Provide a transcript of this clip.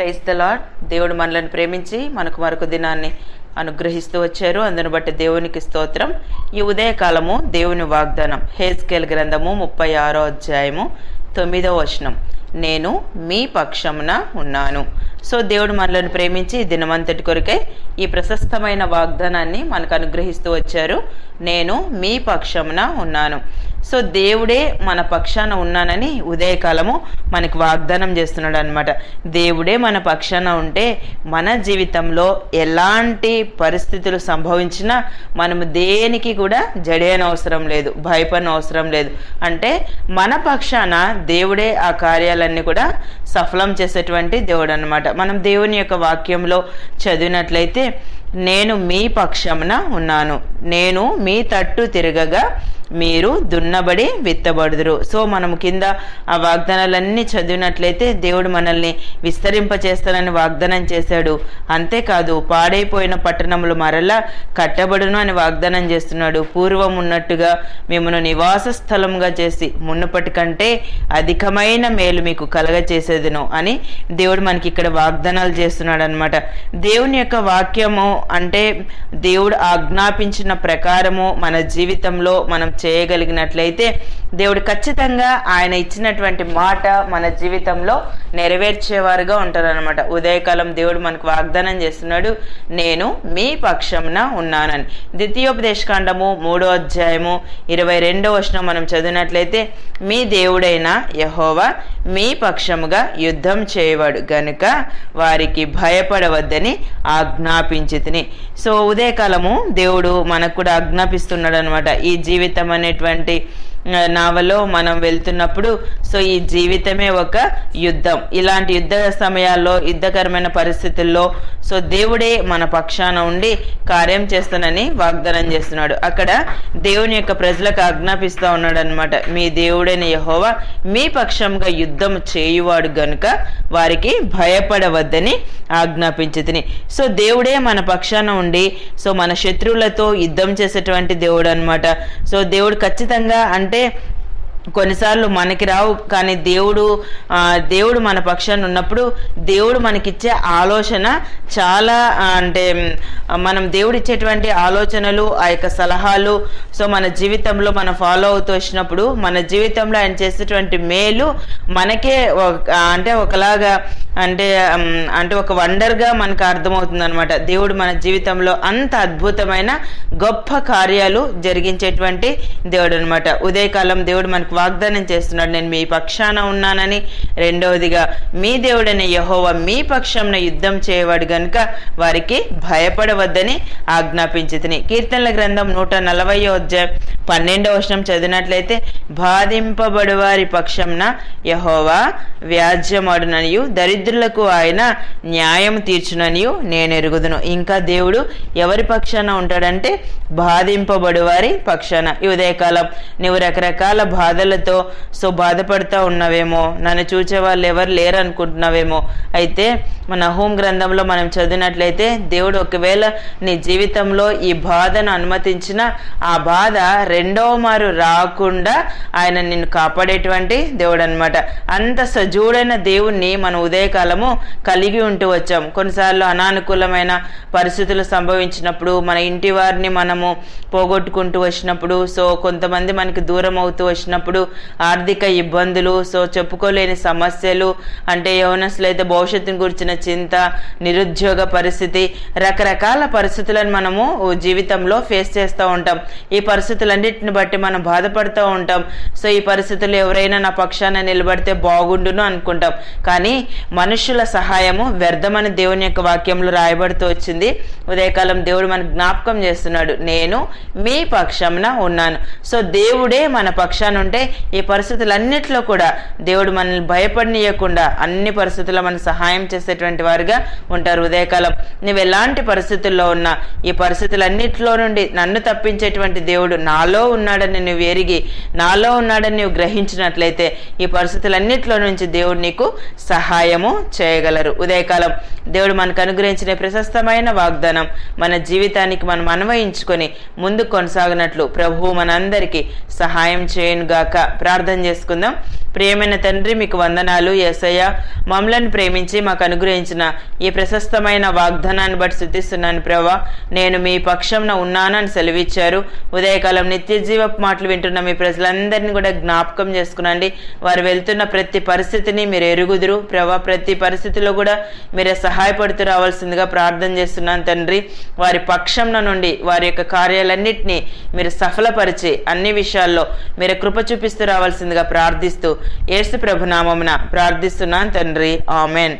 Price the lord దేవుడు మనలను ప్రేమించి మనకు మరొక దినాన్ని అనుగ్రహిస్తూ వచ్చారు. అందును బట్టి దేవునికి స్తోత్రం. ఈ ఉదయకాలము దేవుని వాగ్దానం. హేస్కేల్ గ్రంథము ముప్పై ఆరో అధ్యాయము తొమ్మిదో వచనం. నేను మీ పక్షమున ఉన్నాను. సో దేవుడు మనలను ప్రేమించి దినమంతటి కొరకై ఈ ప్రశస్తమైన వాగ్దానాన్ని మనకు అనుగ్రహిస్తూ వచ్చారు. నేను మీ పక్షమున ఉన్నాను. సో దేవుడే మన పక్షాన ఉన్నానని ఉదయకాలము మనకి వాగ్దానం చేస్తున్నాడు అనమాట దేవుడే మన పక్షాన ఉంటే మన జీవితంలో ఎలాంటి పరిస్థితులు సంభవించినా మనము దేనికి కూడా జడేన అవసరం లేదు భయపడిన అవసరం లేదు. అంటే మన పక్షాన దేవుడే ఆ కార్యాలన్నీ కూడా సఫలం చేసేటువంటి దేవుడు అనమాట మనం దేవుని యొక్క వాక్యంలో చదివినట్లయితే నేను మీ పక్షమున ఉన్నాను. నేను మీ తట్టు తిరగగా మీరు దున్నబడి విత్తబడుదురు. సో మనం కింద ఆ వాగ్దానాలన్నీ చదివినట్లయితే దేవుడు మనల్ని విస్తరింపచేస్తానని వాగ్దానం చేశాడు. అంతేకాదు పాడైపోయిన పట్టణములు మరలా కట్టబడును అని వాగ్దానం చేస్తున్నాడు. పూర్వం ఉన్నట్టుగా మిమ్మల్ని నివాస స్థలంగా చేసి మునుపటి కంటే అధికమైన మేలు మీకు కలగచేసేదిను అని దేవుడు మనకి ఇక్కడ వాగ్దానాలు చేస్తున్నాడు అనమాట దేవుని యొక్క వాక్యము అంటే దేవుడు ఆజ్ఞాపించిన ప్రకారము మన జీవితంలో మనం చేయగలిగినట్లయితే దేవుడు ఖచ్చితంగా ఆయన ఇచ్చినటువంటి మాట మన జీవితంలో నెరవేర్చేవారుగా ఉంటారనమాట ఉదయకాలం దేవుడు మనకు వాగ్దానం చేస్తున్నాడు నేను మీ పక్షంన ఉన్నానని. ద్వితీయోపదేశకాండము మూడో అధ్యాయము ఇరవై రెండో వచనం మనం చదివినట్లయితే మీ దేవుడైన యహోవా మీ పక్షముగా యుద్ధం చేయవాడు గనుక వారికి భయపడవద్దని ఆజ్ఞాపించి సో ఉదయకాలము దేవుడు మనకు కూడా ఆజ్ఞాపిస్తున్నాడు అనమాట ఈ జీవితం అనేటువంటి నావలో మనం వెళ్తున్నప్పుడు సో ఈ జీవితమే ఒక యుద్ధం. ఇలాంటి యుద్ధ సమయాల్లో యుద్ధకరమైన పరిస్థితుల్లో సో దేవుడే మన పక్షాన ఉండి కార్యం చేస్తానని వాగ్దానం చేస్తున్నాడు. అక్కడ దేవుని యొక్క ప్రజలకు ఆజ్ఞాపిస్తూ ఉన్నాడు అనమాట మీ దేవుడైన యహోవా మీ పక్షంగా యుద్ధం చేయువాడు గనుక వారికి భయపడవద్దని ఆజ్ఞాపించి సో దేవుడే మన పక్షాన ఉండి సో మన శత్రువులతో యుద్ధం చేసేటువంటి దేవుడు అనమాట సో దేవుడు ఖచ్చితంగా అంటే అంటే కొన్నిసార్లు మనకి రావు కానీ దేవుడు దేవుడు మన పక్షాన్ని ఉన్నప్పుడు దేవుడు మనకిచ్చే ఆలోచన చాలా అంటే మనం దేవుడిచ్చేటువంటి ఆలోచనలు ఆ యొక్క సలహాలు సో మన జీవితంలో మనం ఫాలో అవుతూ వచ్చినప్పుడు మన జీవితంలో ఆయన చేసేటువంటి మేలు మనకే అంటే ఒకలాగా అంటే అంటే ఒక వండర్గా మనకు అర్థమవుతుంది అనమాట దేవుడు మన జీవితంలో అంత అద్భుతమైన గొప్ప కార్యాలు జరిగించేటువంటి దేవుడు అనమాట ఉదయకాలం దేవుడు మనకు వాగ్దానం చేస్తున్నాడు. నేను మీ పక్షాన ఉన్నానని రెండవదిగా మీ దేవుడైన యహోవ మీ పక్షంన యుద్ధం చేయవాడు గనుక వారికి భయపడవద్దని ఆజ్ఞాపించి కీర్తనల గ్రంథం నూట నలభై అధ్యాయం పన్నెండవ వర్షం చదివినట్లయితే బాధింపబడు వారి పక్షంన యహోవా వ్యాజ్యమాడుననియు దరిద్రులకు ఆయన న్యాయం తీర్చుననియు నేను ఎరుగుదును. ఇంకా దేవుడు ఎవరి పక్షాన ఉంటాడంటే బాధింపబడు వారి పక్షాన. ఈ ఉదయకాలం నువ్వు రకరకాల బాధ బాధలతో సో బాధపడుతూ ఉన్నవేమో? నన్ను చూచే వాళ్ళు ఎవరు లేరు అనుకుంటున్నావేమో అయితే మన హోం గ్రంథంలో మనం చదివినట్లయితే దేవుడు ఒకవేళ నీ జీవితంలో ఈ బాధను అనుమతించిన ఆ బాధ రెండవ మారు రాకుండా ఆయన నిన్ను కాపాడేటువంటి దేవుడు అనమాట అంత సజీవుడైన దేవుణ్ణి మనం ఉదయకాలము కలిగి ఉంటూ వచ్చాం. కొన్నిసార్లు అనానుకూలమైన పరిస్థితులు సంభవించినప్పుడు మన ఇంటి వారిని మనము పోగొట్టుకుంటూ వచ్చినప్పుడు సో కొంతమంది మనకి దూరం అవుతూ వచ్చినప్పుడు ఆర్థిక ఇబ్బందులు సో చెప్పుకోలేని సమస్యలు అంటే యవనస్తులు అయితే భవిష్యత్తుని గురించిన చింత నిరుద్యోగ పరిస్థితి రకరకాల పరిస్థితులను మనము జీవితంలో ఫేస్ చేస్తూ ఉంటాం. ఈ పరిస్థితులన్నిటిని బట్టి మనం బాధపడుతూ ఉంటాం. సో ఈ పరిస్థితులు ఎవరైనా నా పక్షాన నిలబడితే బాగుండును అనుకుంటాం. కానీ మనుషుల సహాయము వ్యర్థమని దేవుని యొక్క వాక్యంలో రాయబడుతూ వచ్చింది. ఉదయకాలం దేవుడు మనకు జ్ఞాపకం చేస్తున్నాడు. నేను మీ పక్షంన ఉన్నాను. సో దేవుడే మన పక్షాన ఉంటే ఈ పరిస్థితులన్నిటిలో కూడా దేవుడు మనల్ని భయపడనీయకుండా అన్ని పరిస్థితుల్లో మన సహాయం చేసేటువంటి వారుగా ఉంటారు. ఉదయకాలం నువ్వు ఎలాంటి పరిస్థితుల్లో ఉన్నా ఈ పరిస్థితులన్నిటిలో నుండి నన్ను తప్పించేటువంటి దేవుడు నాలో ఉన్నాడని నువ్వు ఎరిగి నాలో ఉన్నాడని నువ్వు గ్రహించినట్లయితే ఈ పరిస్థితులన్నిటిలో నుంచి దేవుడు నీకు సహాయము చేయగలరు. ఉదయకాలం దేవుడు మనకు అనుగ్రహించిన ప్రశస్తమైన వాగ్దానం మన జీవితానికి మనం అన్వయించుకొని ముందు కొనసాగినట్లు ప్రభువు మనందరికీ సహాయం చేయనుగాక. గాక ప్రార్థన చేసుకుందాం. ప్రియమైన తండ్రి మీకు వందనాలు ఎసయ్య మమ్మలను ప్రేమించి మాకు అనుగ్రహించిన ఈ ప్రశస్తమైన వాగ్దానాన్ని బట్టి శుద్ధిస్తున్నాను ప్రభా. నేను మీ పక్షంన ఉన్నానని సెలవిచ్చారు. ఉదయకాలం నిత్య జీవపు మాటలు వింటున్న మీ ప్రజలందరినీ కూడా జ్ఞాపకం చేసుకునండి. వారు వెళ్తున్న ప్రతి పరిస్థితిని మీరు ఎరుగుదురు. ప్రభా ప్రతి పరిస్థితిలో కూడా మీరే సహాయపడుతూ రావాల్సిందిగా ప్రార్థన చేస్తున్నాను తండ్రి. వారి పక్షంన నుండి వారి యొక్క కార్యాలన్నింటినీ మీరు సఫలపరిచి అన్ని విషయాల్లో మీరు కృప చూపిస్తూ రావాల్సిందిగా ప్రార్థిస్తూ యేసు ప్రభునామమున ప్రార్థిస్తున్నాను తండ్రి. ఆమెన్.